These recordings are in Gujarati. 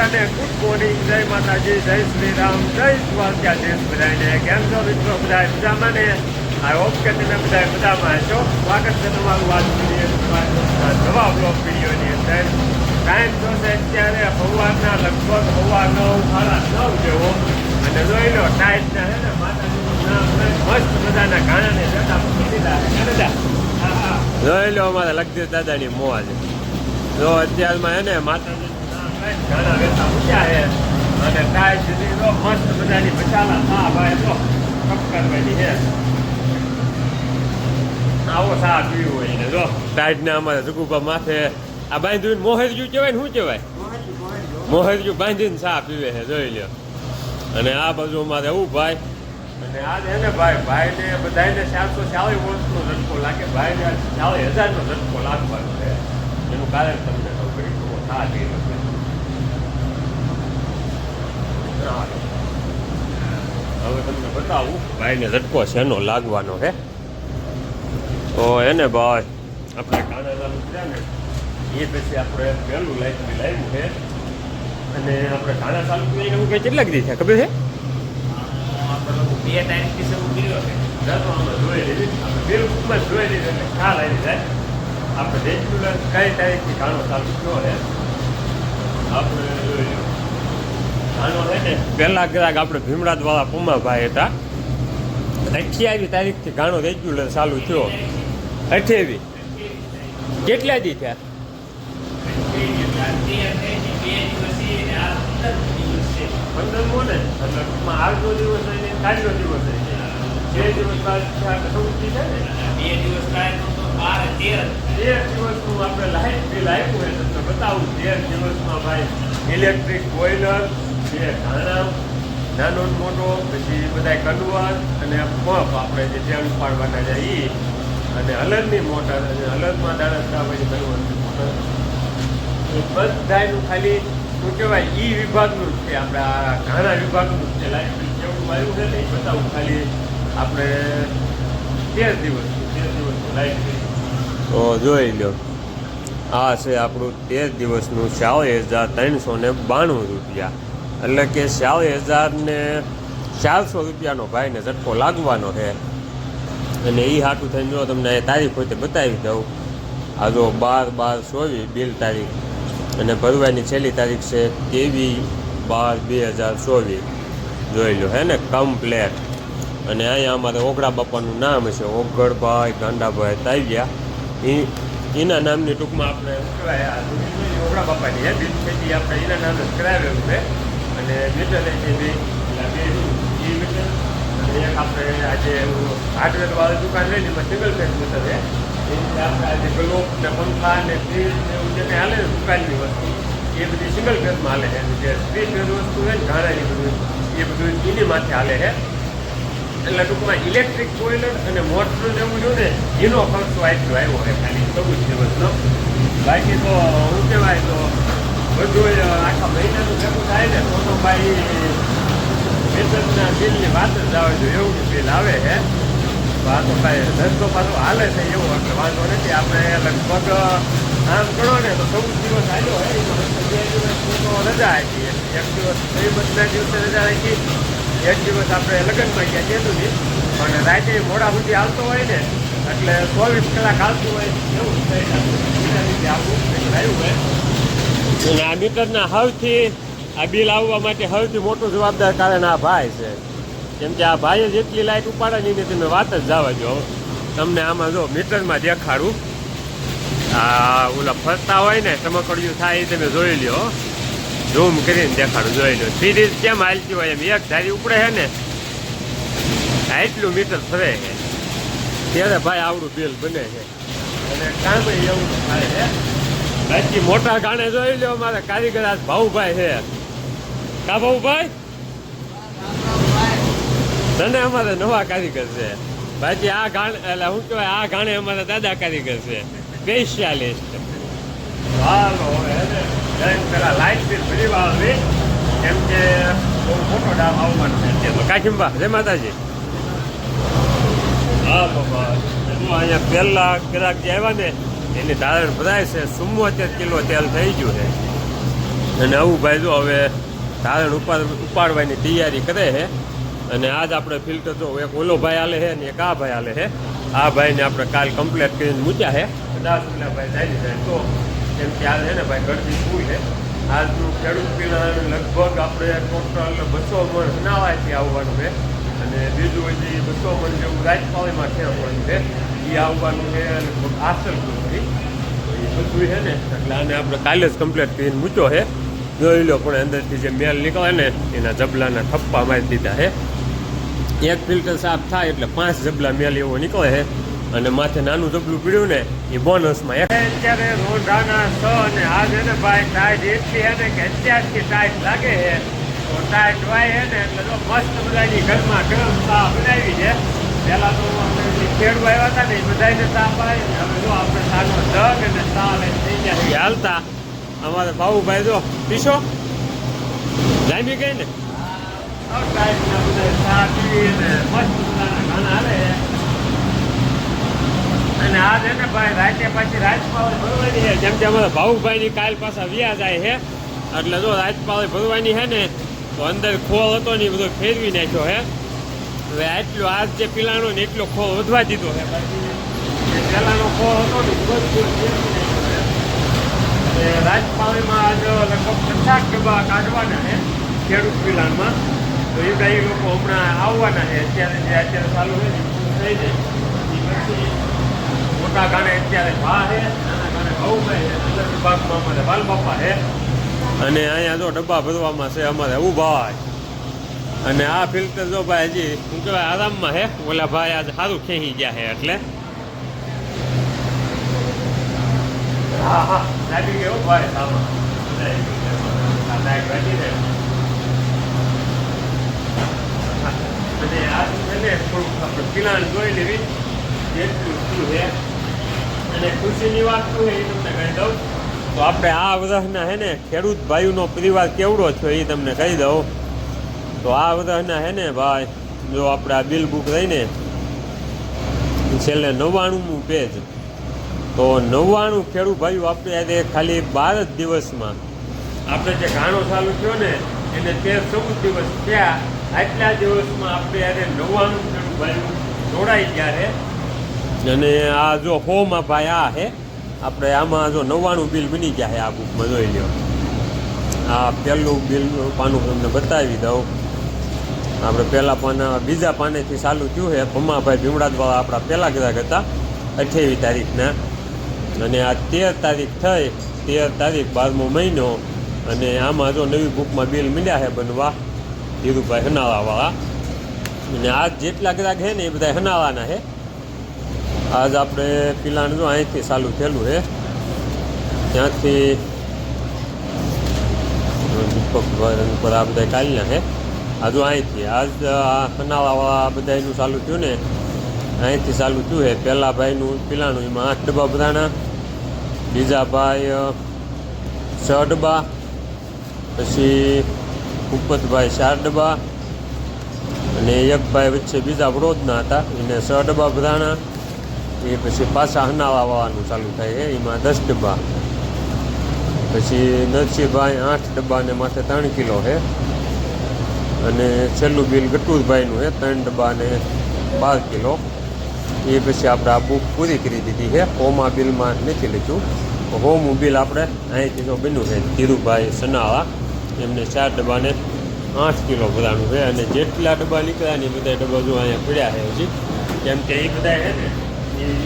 અને ગુડ મોર્નિંગ જય માતાજી, જય શ્રી રામ જય દ્વારકાધીશ બધાને. કેમ છો મિત્રો? બધા મજામાં ને? આઈ હોપ કે તમે બધા મજામાં છો સ્વાગત છે તમારું વાત કરીએ નવા બ્લોગ વિડીયોની અંદર. ટાઈમ થશે અત્યારે સવારના લગભગ સવા નવ, સાડા નવ જેવો. અને જોઈ લો ટાઈટના છે ને, માતાજીનું મસ્ત મજાના ગાણાને જતા છે. હા હા. જોઈ લો અમારા લગતી દાદાની મોજ. જો અત્યારમાં એને માતાજીનું નામ સા પીવું છે જોઈ લ્યો અને આ બાજુ અમારે એવું ભાઈ અને આ છે ને ભાઈ ભાઈને બધાને ચારસો ચાલીસ વર્ષનો ઝટકો લાગે ભાઈને ચાલીસ હજારનો ઝટકો લાગવાનો છે એનું કારણ તમને ખબર પડી થઈ હવે તમને બતાવું. ભાઈને ઝટકો શેનો લાગવાનો હે. તો એને ભાઈ આપણે કાનાડાનું છે ને એ પછી આપણે પહેલું લાઈટ લાવ્યું છે અને આપણે કાના ચાલુ એવું કંઈ કેટલાક દી છે ખબર છે બે ટાઈમ શરૂ કર્યો છે. જોઈ લીધી. આપણે બિલકુલ જોઈ લીધી એટલે ખ્યાલ આવી જાય. આપણે રેગ્યુલર કઈ તારીખથી કાણો ચાલુ થયો છે આપણે જોઈ પહેલા ગ્રાહક આપણે ભીમરાજ વાળા પુમાભાઈ હતા. અઠ્યાવીસ તારીખથી ગાણો રેગ્યુલર ચાલુ થયો. અઠ્યાવીસ. કેટલા દી થયા? એટલે આપણે લાઈટ બિલ આપ્યું તમને બતાવું તેર દિવસમાં ભાઈ ઇલેક્ટ્રિક બોઇલર ધાણા નાનો મોટો, પછી બધા કડવા અને પંપ આપણે જે તેલ ઉપાડવાના છે એ અને હલદની અને હલદમાં દાણા સાહેબ કન્વરની મોટર. એ બધાનું ખાલી, શું કહેવાય, ઈ વિભાગનું જ છે આપણે આ ઘાણા વિભાગનું જ છે. લાઈફ કેવું આવ્યું છે ને એ બતાવું ખાલી આપણે તેર દિવસ તેર દિવસનું લાઈફ તો જોઈ લો, આ છે આપણું તેર દિવસનું ચાલીસ હજાર ત્રણસો ને બાણું રૂપિયા. એટલે કે ચાલીસ હજારને ચારસો રૂપિયાનો ભાઈને ઝટકો લાગવાનો છે. અને એ હાટું થઈને જો તમને એ તારીખ હોય તે બતાવી દઉં. આ જો બાર બાર ચોવીસ બિલ તારીખ. અને ભરવાની છેલ્લી તારીખ છે ત્રેવીસ બાર બે હજાર ચોવીસ. જોઈ લો, હે ને? કમ્પ્લેટ. અને અહીંયા અમારે ઓગળા બાપાનું નામ છે, ઓગળભાઈ, ગાંડાભાઈ તાવ્યા. એ એના નામની ટૂંકમાં આપણે ઓગડા બાપાની હે બિલ આપણે એના નામે કરાવેલું છે. અને મેટલ છે બે. અને એક આપણે આજે હાર્ડવેર વાળી દુકાન લઈને એમાં સિંગલ ફેસ મીટર છે. આજે ગ્લોબ ને પંખા ને ફ્રીજ ને એવું જે હાલે દુકાનની વસ્તુ, એ બધી સિંગલ ફેસમાં હાલે છે. જે થ્રી ફેસ વસ્તુ છે ને ઘાણાની બધું, એ બધું એની માથે હાલે છે. એટલે ટૂંકમાં ઇલેક્ટ્રિક બોઇલર અને મોટર જેવું જો ને, એનો ખર્ચો આટલો આવ્યો હોય ખાલી. ચૌદ દિવસનો. બાકી તો શું કહેવાય તો બધું આખા મહિનાનું ભેગું થાય ને, તો તો ભાઈ વેતનના બિલની વાત જ આવે છે, એવું બિલ આવે છે. આ તો ભાઈ ધંધો પાછો હાલે છે એવું એટલે વાંધો નથી. આપણે લગભગ આમ ગણો ને તો ચૌદ દિવસ આવ્યો બે તો રજા આપી એક દિવસ ગરીબના દિવસે રજા રાખી એક દિવસ આપણે લગ્નમાં ગયા કહેતું નહીં. પણ રાતે મોડા સુધી આવતો હોય ને, એટલે ચોવીસ કલાક આવતું હોય, એવું થઈ જાય રીતે આવું આવ્યું હોય અને આ મીટરના સૌથી આ બિલ આવવા માટે સૌથી મોટું જવાબદાર કારણ આ ભાઈ છે. કેમ કે આ ભાઈએ જેટલી લાઇટ ઉપાડે ને એની તમે વાત જ જવા જો તમને આમાં જો મીટરમાં દેખાડું. આ ઓલા ફરતા હોય ને, ચમકડિયું થાય એ તમે જોઈ લ્યો. ઝૂમ કરીને દેખાડું, જોઈ લો સિરીઝ કેમ હાલતી હોય એમ? એક ધારી ઉપડે છે ને એટલું મીટર ફરે છે ત્યારે ભાઈ આવડું બિલ બને છે અને કામ એવું થાય છે બાકી મોટા ગાણે જોઈ લો મારા કારીગર આજ ભાઉભાઈ છે. કા ભાઉભાઈ? તને અમારે નવા કારીગર છે. બાકી આ ગાણ એટલે શું કહેવાય આ ગાણે અમારા દાદા કારીગર છે. સ્પેશિયાલિસ્ટ. હાલો પેલા લાઈટ બિલ ફરી વાળવી. કેમ કે બહુ મોટો ડામ આવવાનો છે કાકીંબા જય માતાજી. હા બાબા હું અહીંયા પહેલાં ગ્રાહક જે આવ્યા ને એની ધારણ ભરાય છે. ચુમ્મોતેર કિલો તેલ થઈ ગયું છે. અને આવું ભાઈ જો હવે ધારણ ઉપાડ ઉપાડવાની તૈયારી કરે છે. અને આજ આપણે ફિલ્ટર જો એક ઓલો ભાઈ આલે છે અને એક આ ભાઈ આલે છે. આ ભાઈને આપણે કાલ કમ્પ્લેટ કરીને મૂક્યા છે. દસ ઓલા ભાઈ જાય જાય. તો કેમ કે હાલ છે ને ભાઈ ગરદી શું છે. આજનું ખેડૂત પિલાણ લગભગ આપણે ટોટલ બસો મણ નાવાથી આવવાનું છે. અને બીજું હજી બસો મણ જેવું રાજપાલીમાં ખેર પડ્યું છે. આવવાનું આસલપુરથી એ બધું છે ને, એટલે આને આપણે કાલે જ કમ્પ્લીટ કરીને મૂક્યો છે. જોઈ લો પણ અંદરથી જે મેલ નીકળે ને, એના જબલાના થપ્પા મારી દીધા છે. એક ફિલ્ટર સાફ થાય એટલે પાંચ જબલા મેલ એવો નીકળે છે. અને માથે નાનું જબલું પીડ્યું ને એ બોનસમાં અત્યારે રોંઢાના છ અને આ છે ને ભાઈ, ટાઈટ એટલી છે ને કે અત્યારથી ટાઈટ લાગે છે. તો ટાઈટ વાય છે ને, એટલે મસ્ત બધાની ઘરમાં ગરમ ચા બનાવી છે. પહેલાં તો ખેડૂ આવ્યા હતા ને બધાને ચા પાય હવે જો આપણે સાનો જગ અને ચા થઈ ગયા હાલતા. અમારે ભાવુભાઈ જો પીશો? જામી ગઈ ને? અને ને ભાઈ રાતે પાછી રાજપાળ ભરવાની છે. જેમ કે અમારા ભાવુભાઈની કાલ પાછા વ્યા જાય છે. એટલે જો રાજપાળ ભરવાની છે ને તો અંદર ખોળ હતો ને એ બધો ફેરવી નાખ્યો છે. હવે આટલો આજ જે પેલાનો ને એટલો ખો વધવા દીધો છે બાકી ખો હતો ને ખૂબ જ છે આજ લગભગ પચાસ ડબ્બા કાઢવાના છે ખેડૂત પીલાણમાં. તો એ બધા લોકો હમણાં આવવાના છે. અત્યારે જે અત્યારે ચાલુ છે થઈ જાય. એ પછી મોટા ગાણે અત્યારે ભા છે, નાના ગાણે ભાઉભાઈ છે અંદર વિભાગમાં અમારે બાલ બાપા છે. અને અહીંયા જો ડબ્બા ભરવામાં છે, અમારે ઉભાઈ અને આ ફિલ્ટર જો ભાઈ હજી શું કહેવાય આરામમાં હે. ઓલા ભાઈ આજે સારું ખેંચી ગયા હે એટલે. હા હા. ભાઈ ને ને ખુશીની વાત શું એ તમને કહી દઉં. તો આપણે આ વર્ષના છે ને ખેડૂત ભાઈઓનો પરિવાર કેવડો છો એ તમને કહી દઉં. તો આ બધાના હે ને ભાઈ, જો આપણે આ બિલ બુક રહીને છેલ્લે નવ્વાણુંમું પેજ તો નવ્વાણું ખેડૂત ભાઈઓ આપણે આજે ખાલી બાર જ દિવસમાં. આપણે જે ઘાણો ચાલુ થયો ને, એને તેર ચૌદ દિવસ થયા. આટલા દિવસમાં આપણે આજે નવ્વાણું ખેડૂત ભાઈઓ જોડાઈ ગયા છે. અને આ જો હોમાં ભાઈ આ છે આપણે આમાં જો નવ્વાણું બિલ બની ગયા છે આ બુકમાં જોઈ લ્યો. આ પહેલું બિલ પાનું તમને બતાવી દઉં. આપણે પહેલાં પાના બીજા પાનેથી ચાલુ થયું છે. ભમાભાઈ ભીમડાદવાળા આપણા પહેલાં ગ્રાહક હતા, અઠ્યાવીસ તારીખના. અને આ તેર તારીખ થઈ, તેર તારીખ બારમો મહિનો. અને આમાં જો નવી બુકમાં બિલ મળ્યા છે બનવા, ધીરુભાઈ હનાળાવાળા અને આ જેટલા ગ્રાહક છે ને એ બધા હનાળાના છે. આજ આપણે પિલાણ જો અહીંથી ચાલુ થયેલું છે. ત્યાંથી દીપકભાઈ ઉપર આ બધા કાલના છે. આ અહીંથી. આજ આ ખનાવાળા બધા એનું ચાલુ થયું ને, અહીંથી ચાલુ થયું છે પહેલા ભાઈનું, પેલાનું એમાં આઠ ડબ્બા બધાના બીજા ભાઈ છ ડબ્બા, પછી ભૂપતભાઈ ચાર ડબ્બા, અને એક ભાઈ વચ્ચે બીજા વડોદના હતા, એને છ ડબ્બા બધાના એ પછી પાછા હનાવાવાનું ચાલુ થાય છે એમાં દસ ડબ્બા. પછી નરસિંહભાઈ આઠ ડબ્બાને માથે ત્રણ કિલો છે અને છેલ્લું બિલ ગટુરભાઈનું છે ત્રણ ડબ્બા અને બાર કિલો. એ પછી આપણે આ બુક પૂરી કરી દીધી છે હોમા બિલમાં નથી લીધું હોમ બિલ આપણે અહીંથી તો બન્યું છે ધીરુભાઈ સનાળા. એમને ચાર ડબ્બાને આઠ કિલો ભરાનું છે અને જેટલા ડબ્બા નીકળ્યા ને એ બધા ડબ્બા જો અહીંયા પડ્યા છે હજી. કેમ કે એ બધા છે ને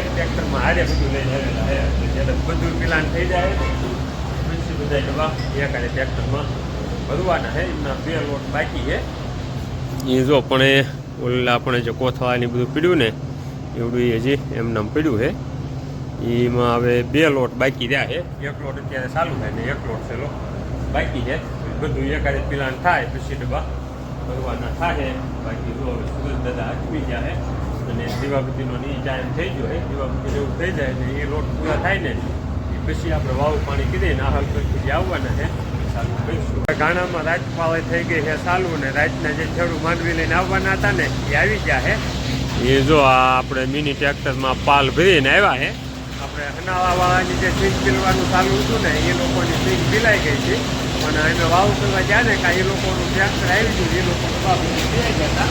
એક ટ્રેક્ટરમાં હારે બધું લઈને આવેલા છે એટલે બધું પિલાન થઈ જાય ને બધા ડબ્બા એક હારે ટ્રેક્ટરમાં ભરવાના છે એમના બે લોટ બાકી છે. એ જો પણ એ ઓલા આપણે જે કોથળાની બધું પીડ્યું ને એવડું એ હજી એમનામ પીડ્યું છે. એમાં હવે બે લોટ બાકી રહ્યા છે. એક લોટ અત્યારે ચાલુ થાય ને એક લોટ છેલ્લો બાકી છે. બધું એકાદ પીલાન થાય પછી ડબ્બા ભરવાના થાય. બાકી જો હવે સુરત દાદા અટવી ગયા છે અને દીવાબત્તીનો ની ટાઈમ થઈ ગયો છે. દીવાબત્તી જેવું થઈ જાય ને એ લોટ પૂરા થાય ને એ પછી આપણે વાવ પાણી કીધી ને આહલ પછી આવવાના છે. ગાણામાં રાજપાલે થઈ ગઈ છે ચાલુ ને રાતના જે ખેડૂત માંડવી લઈને આવવાના હતા ને એ આવી ગયા છે. એ જો આ આપણે મિની ટ્રેક્ટરમાં પાલ ભરીને આવ્યા છે. આપણે હનાળાવાળાની જે સિંગ પીલવાનું ચાલુ હતું ને એ લોકોની સિંગ પીલાઈ ગઈ હતી. અને અમે વાવ કરવા ગયા ને કાંઈ એ લોકોનું ટ્રેક્ટર આવી ગયું એ લોકો પીલાઈ ગયા હતા.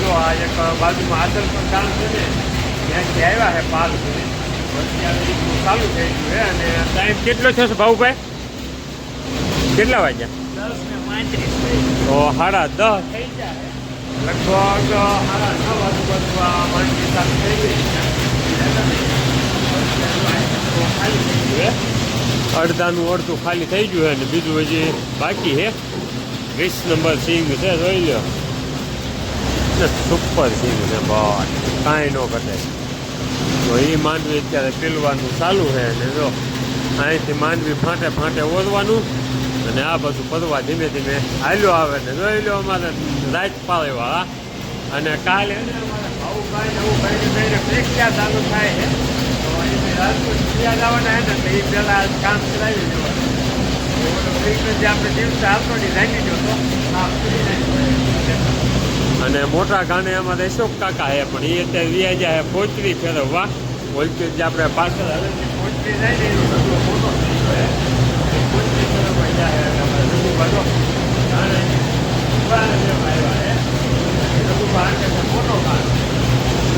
જો આ એક બાજુમાં આદર પણ ચાલુ છે ને ત્યાંથી આવ્યા છે પાલ સુધી અત્યારે ચાલુ થઈ ગયું છે અને ટાઈમ કેટલો છે ભાઉભાઈ કેટલા વાગ્યા? દસ ને પાંત્રીસ થઈ તો સાડા દસ. થઈ જાય લગભગ, સાડા નવ આજુબાજુ આ માંડવી ચાલુ થઈ ગઈ અડધાનું અડધું ખાલી થઈ ગયું છે અને બીજું હજી બાકી છે. વીસ નંબર સિંગ છે, જોઈ લો સુપર સિંગ છે, બસ. કાંઈ ન ઘટે. તો એ માંડવી અત્યારે પીલવાનું ચાલુ છે અને જો અહીંથી માંડવી ફાંટે ફાંટે ઓરવાનું. અને આ બધું ફરવા ધીમે ધીમે હાલ્યો આવે ને જોઈ લો અમારે રાત પાળે વાળા અને કાલે છે ભાઉભાઈ ને એવું ભાઈને ભાઈને પરીક્ષા ચાલુ થાય છે. તો એ છે પહેલાં કામ કરાવી દેવાનું આપણે દિવસે આવતો નહીં જાણી ગયો તો. આ ફ્રી નહીં અને મોટા ગાને અમારે અશોક કાકા છે પણ એ અત્યારે વ્યાજા જાય પોચરી ફેરવવા. પોચરી જે આપણે પાછળ હવે જે પોચરી જાય ને એનો મોટો થઈ ગયો.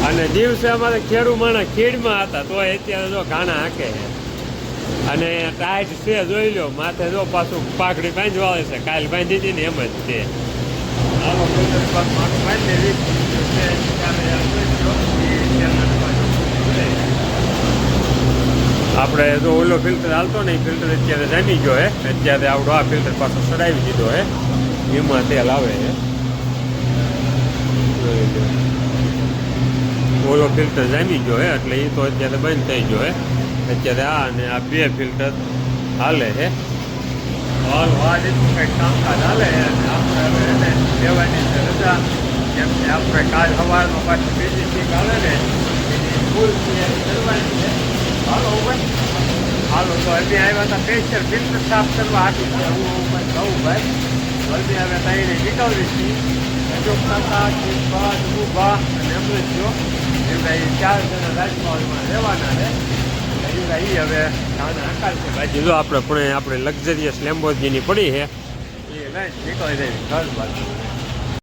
અને દિવસે અમારે ખેડૂ માણસ ખીડમાં હતા તો અત્યારે જો ઘાણા હાંકે અને ટાઈટ છે, જોઈ લો, માથે જો પાછું પાઘડી બાંધવાળે છે, કાલ બાંધી હતી ને એમ જ છે આવો કોઈ પાક માથું બાંધી દેવી છે ત્યારે આ જોઈ લો, એ ત્યાંના પાછું ખુલે. આપણે જો ઓલો ફિલ્ટર હાલતો ને એ ફિલ્ટર અત્યારે જામી ગયો હે. અત્યારે આવડો આ ફિલ્ટર પાછો ચડાવી દીધો હે. એમાં તેલ આવે છે જોઈ લો. ઓલો ફિલ્ટર જામી ગયો હે, એટલે એ તો અત્યારે બંધ થઈ ગયો હે. અત્યારે આ અને આ બે ફિલ્ટર હાલે છે હાલ આ રીતનું કંઈક કામકાજ હાલે છે અને આપણે હવે એને લેવાની છે રજા. કેમ કે આપણે કાલ સવારમાં પાછી બીજી સીટ હાલે ને, એની ફૂલ તૈયારી કરવાની છે. હાલો ભાઈ હાલો તો હજી આવ્યા હતા પ્રેશર ફિલ્ટર સાફ કરવા હાટું. છે હું કહું ભાઈ હજી હવે તઈને નીકળવી છીએ. અશોક કાકા ચિંપા અને અમૃત જો એ ચાર જણા રાજમહલમાં રહેવાના છે. એ હવે નાના છે. ભાઈ જો આપણે પણ આપણે લક્ઝરિયસ લેમ્બોર્ગિની પડી છે. એ લઈને નીકળી જાય ઘર બાજુ.